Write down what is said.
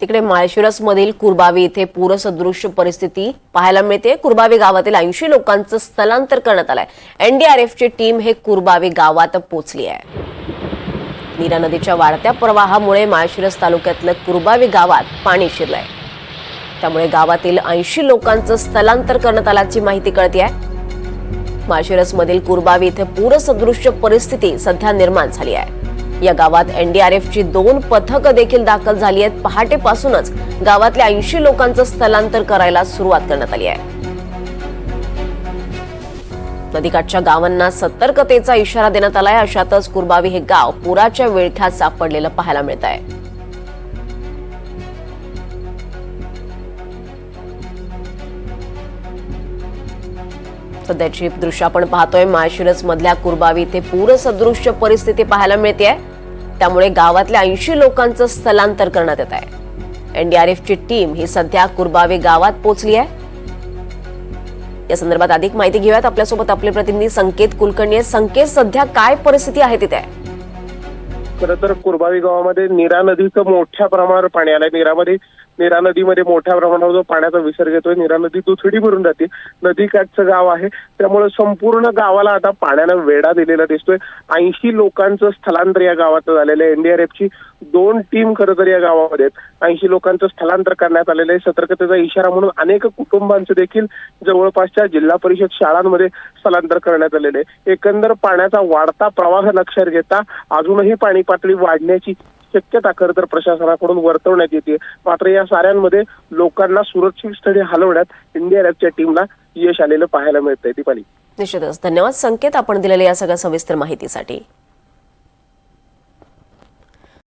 तिकडे माळशिरसमधील कुरबावी इथे पूरसदृश्य परिस्थिती पाहायला मिळते. कुरबावी गावातील ऐंशी लोकांचं स्थलांतर करण्यात आलंय. एनडीआरएफची टीम हे कुरबावी गावात पोहोचली आहे. नीरा नदीच्या वाढत्या प्रवाहामुळे माळशिरस तालुक्यातलं कुरबावी गावात पाणी शिरलंय. त्यामुळे गावातील ऐंशी लोकांचं स्थलांतर करण्यात आल्याची माहिती कळते आहे. माळशिरसमधील कुरबावी इथे पूरसदृश्य परिस्थिती सध्या निर्माण झाली आहे. या गावात एनडीआरएफची दोन पथकं देखील दाखल झाली आहेत. पहाटेपासूनच गावातल्या ऐंशी लोकांचं स्थलांतर करायला सुरुवात करण्यात आली आहे. नदीकाठच्या गावांना सतर्कतेचा इशारा देण्यात आलाय. अशातच कुरबावी हे गाव पुराच्या विळख्यात सापडलेलं पाहायला मिळत आहे. सध्याची दृश्य आपण पाहतोय. माळशिरस मधल्या कुरबावी इथे पूरसदृश्य परिस्थिती पाहायला मिळते आहे. त्यामुळे गावातल्या ऐंशी लोकांचं स्थलांतर करण्यात येत आहे. एनडीआरएफची टीम ही सध्या कुरबावे गावात पोहोचली आहे. या संदर्भात अधिक माहिती घेऊयात. आपल्यासोबत आपले प्रतिनिधी संकेत कुलकर्णी संकेत सध्या काय परिस्थिती आहे तिथे? खरं तर कुरबावी गावामध्ये नीरा नदीचं मोठ्या प्रमाणावर पाणी आलंय. नीरामध्ये नीरा नदीमध्ये मोठ्या प्रमाणावर जो पाण्याचा विसर्ग येतोय नीरा नदी दुथडी भरून जाते. नदीकाठचं गाव आहे. त्यामुळे संपूर्ण गावाला आता पाण्यानं वेढा दिलेला दिसतोय. ऐंशी लोकांचं स्थलांतर या गावाचं झालेलं आहे. एनडीआरएफची दोन टीम खरं तर या गावामध्ये ऐंशी लोकांचं स्थलांतर करण्यात आलेलं आहे. सतर्कतेचा इशारा म्हणून अनेक कुटुंबांचं देखील जवळपासच्या जिल्हा परिषद शाळांमध्ये स्थलांतर करण्यात आलेले आहे. एकंदर पाण्याचा वाढता प्रवाह लक्षात घेता अजूनही पाणी पातळी वाढण्याची शक्यता खरं तर प्रशासनाकडून वर्तवण्यात येते. मात्र या साऱ्यांमध्ये लोकांना सुरक्षित स्थळी हलवण्यात एनडीआरएफच्या टीमला यश आलेलं पाहायला मिळतंय. दीपाली. निश्चितच. धन्यवाद. संकेत आपण दिलेल्या या सगळ्या सविस्तर माहितीसाठी.